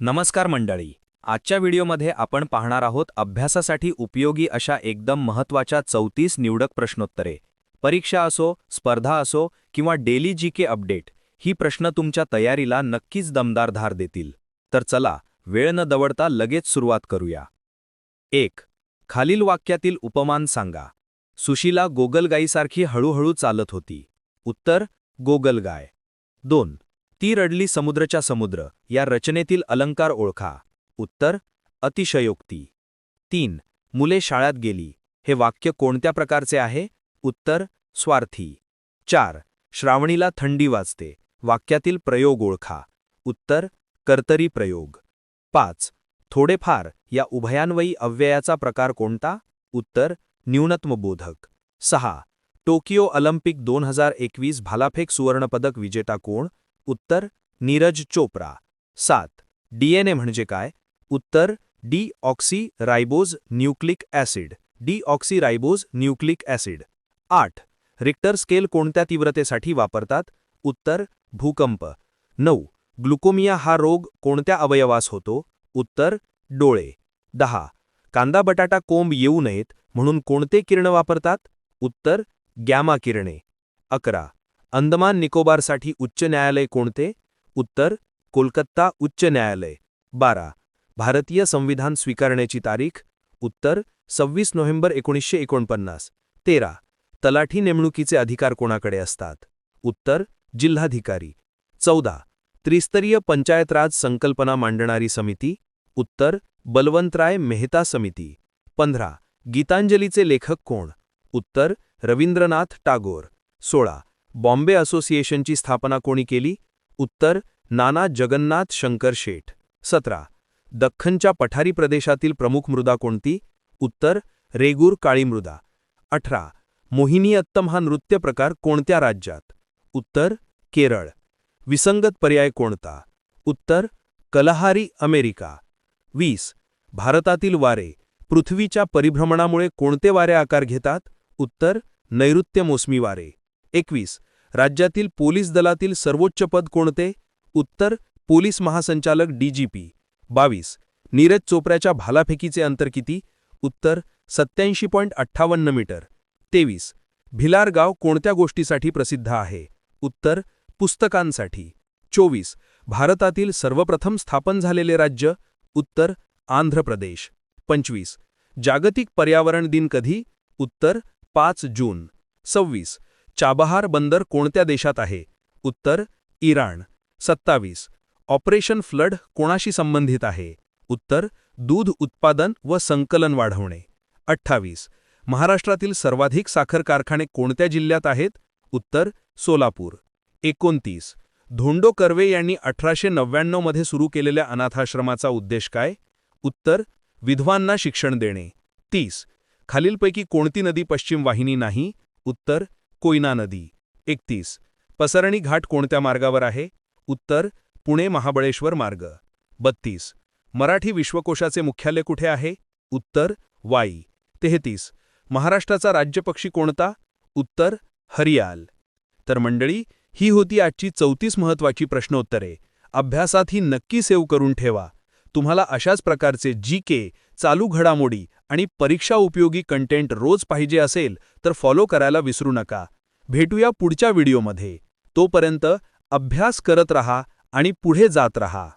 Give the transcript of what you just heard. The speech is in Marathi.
नमस्कार मंडळी. आजच्या व्हिडिओमध्ये आपण पाहणार आहोत अभ्यासासाठी उपयोगी अशा एकदम महत्त्वाच्या चौतीस निवडक प्रश्नोत्तरे. परीक्षा असो स्पर्धा असो किंवा डेली जी के अपडेट ही प्रश्न तुमच्या तयारीला नक्कीच दमदार धार देतील. तर चला वेळ न दवडता लगेच सुरुवात करूया. एक खालील वाक्यातील उपमान सांगा. सुशीला गोगलगाईसारखी हळूहळू चालत होती. उत्तर गोगलगाय. दोन ती रडली समुद्रच्या समुद्र या रचनेतील अलंकार ओळखा. उत्तर अतिशयोक्ती. तीन मुले शाळात गेली. हे वाक्य कोणत्या प्रकारचे आहे? उत्तर स्वार्थी. चार श्रावणीला थंडी वाजते. वाक्यातील प्रयोग ओळखा. उत्तर कर्तरी प्रयोग. पाच थोडेफार या उभयान्वयी अव्ययाचा प्रकार कोणता? उत्तर न्यूनत्मबोधक. सहा टोकियो ऑलिम्पिक दोन हजार एकवीस भालाफेक सुवर्णपदक विजेता कोण? उत्तर नीरज चोप्रा. सात. डीएनए म्हणजे काय? उत्तर deoxyribose nucleic acid. Deoxyribose nucleic acid. आठ. रिक्टर स्केल कोणत्या तीव्रतेसाठी वापरतात? उत्तर भूकंप. नऊ. ग्लुकोमिया हा रोग कोणत्या अवयवास होतो? उत्तर डोळे. दहा. कांदा बटाटा कोंब येऊ नयेत म्हणून कोणते किरण वापरतात? उत्तर गॅमा किरणे. अकरा. अंदमान निकोबारसाठी उच्च न्यायालय कोणते? उत्तर कोलकाता उच्च न्यायालय. बारा. भारतीय संविधान स्वीकारण्याची तारीख. उत्तर सव्वीस नोव्हेंबर एकोणीसशे एकोणपन्नास. तेरा. तलाठी नेमणुकीचे अधिकार कोणाकडे असतात? उत्तर जिल्हाधिकारी. चौदा. त्रिस्तरीय पंचायत राज संकल्पना मांडणारी समिती. उत्तर बलवंतराय मेहता समिती. पंधरा. गीतांजलीचे लेखक कोण? उत्तर रवींद्रनाथ टागोर. सोळा. बॉम्बे असोसिएशनची स्थापना कोणी केली? उत्तर नाना जगन्नाथ शंकर शेठ. सतरा. दख्खनच्या पठारी प्रदेशातील प्रमुख मृदा कोणती? उत्तर रेगूर काळी मृदा. अठरा. मोहिनीअत्तम हा नृत्य प्रकार कोणत्या राज्यात? उत्तर केरळ. विसंगत पर्याय कोणता? उत्तर कलहारी अमेरिका. वीस. भारतातील वारे. पृथ्वीच्या परिभ्रमणामुळे कोणते वारे आकार घेतात? उत्तर नैऋत्य मोसमी वारे. एकवीस. राज्यातील पोलीस दलातील सर्वोच्च पद कोणते? उत्तर पोलीस महासंचालक डीजीपी बावीस. नीरज चोप्राच्या भालाफेकीचे अंतर किती? उत्तर सत्याऐंशी पॉईंट अठ्ठावन्न मीटर. तेवीस. भिलार गाव कोणत्या गोष्टीसाठी प्रसिद्ध आहे? उत्तर पुस्तकांसाठी. चोवीस. भारतातील सर्वप्रथम स्थापन झालेले राज्य? उत्तर आंध्र प्रदेश. पंचवीस. जागतिक पर्यावरण दिन कधी? उत्तर पाच जून. सव्वीस. चाबहार बंदर कोणत्या देशात आहे? उत्तर इराण. सत्तावीस. ऑपरेशन फ्लड कोणाशी संबंधित आहे? उत्तर दूध उत्पादन व संकलन वाढवणे. अठ्ठावीस. महाराष्ट्रातील सर्वाधिक साखर कारखाने कोणत्या जिल्ह्यात आहेत? उत्तर सोलापूर. एकोणतीस. धोंडो कर्वे यांनी अठराशे नव्याण्णवमध्ये सुरू केलेल्या अनाथाश्रमाचा उद्देश काय? उत्तर विधवांना शिक्षण देणे. तीस. खालीलपैकी कोणती नदी पश्चिम वाहिनी नाही? उत्तर कोयना नदी. एकतीस. पसरणी घाट कोणत्या मार्गावर आहे? उत्तर पुणे महाबळेश्वर मार्ग. बत्तीस. मराठी विश्वकोशाचे मुख्यालय कुठे आहे? उत्तर वाई. तेहतीस. महाराष्ट्राचा राज्यपक्षी कोणता? उत्तर हरियाल. तर मंडळी ही होती आजची चौतीस महत्वाची प्रश्नोत्तरे. अभ्यासात ही नक्की सेव्ह करून ठेवा. तुम्हाला अशाच प्रकारचे जी के चालू घडामोडी आणि परीक्षा उपयोगी कंटेंट रोज पाहिजे असेल तर फॉलो करायला विसरू नका. भेटूया पुढच्या व्हिडिओमध्ये तोपर्यंत अभ्यास करत रहा आणि पुढे जात रहा.